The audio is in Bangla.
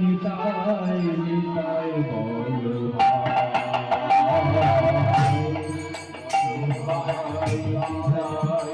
নিতাই নিতাই বলো ভাই